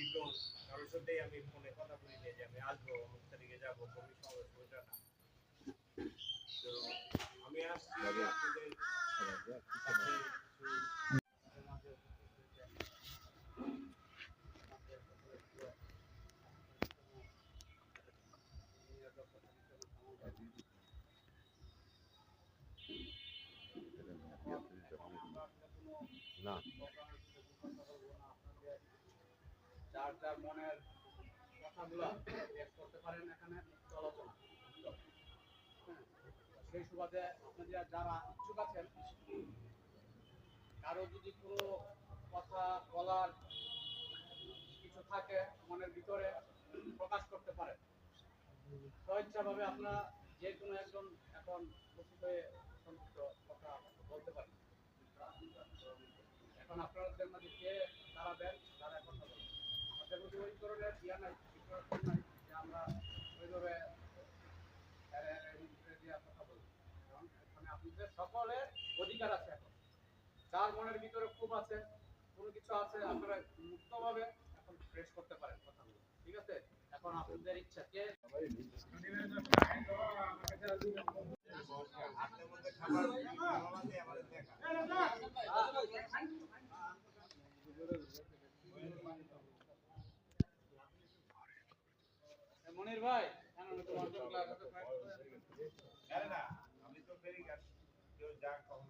কিন্তু কারোর সাথেই আমি ফোনে কথা বলি না যে আমি আসব অমুক তারিখে যাব কবি সমাবেশ ওইটা না তো আমি আসছি আপনাদের কাছে কিছু না যার যার মনের কথাগুলো ব্যক্ত করতে পারেন এখানে আলোচনা হ্যাঁ, সেই সুবাদে আপনাদের যারা ইচ্ছুক আছেন কারও যদি কোনো কথা বলার কিছু থাকে মনের ভিতরে প্রকাশ করতে পারেন। স্বেচ্ছাভাবে আপনারা যে কোনো একজন এখন উপস্থিত হয়ে সমস্ত কথা বলতে পারেন। এখন আপনাদের মাঝে কে দাঁড়াবেন তারা ইয়া নাই নাই যে আমরা ওইভাবে কথা বলব কারণ এখানে আপনাদের সকলের অধিকার আছে এখন যার মনের ভিতরে খুব আছে কোনো কিছু আছে আপনারা মুক্তভাবে এখন প্রেস করতে পারেন কথাগুলো ঠিক আছে এখন আপনাদের ইচ্ছা কে খাবার মনির ভাই না আমি তো ফেরি গেছি কেউ যা কম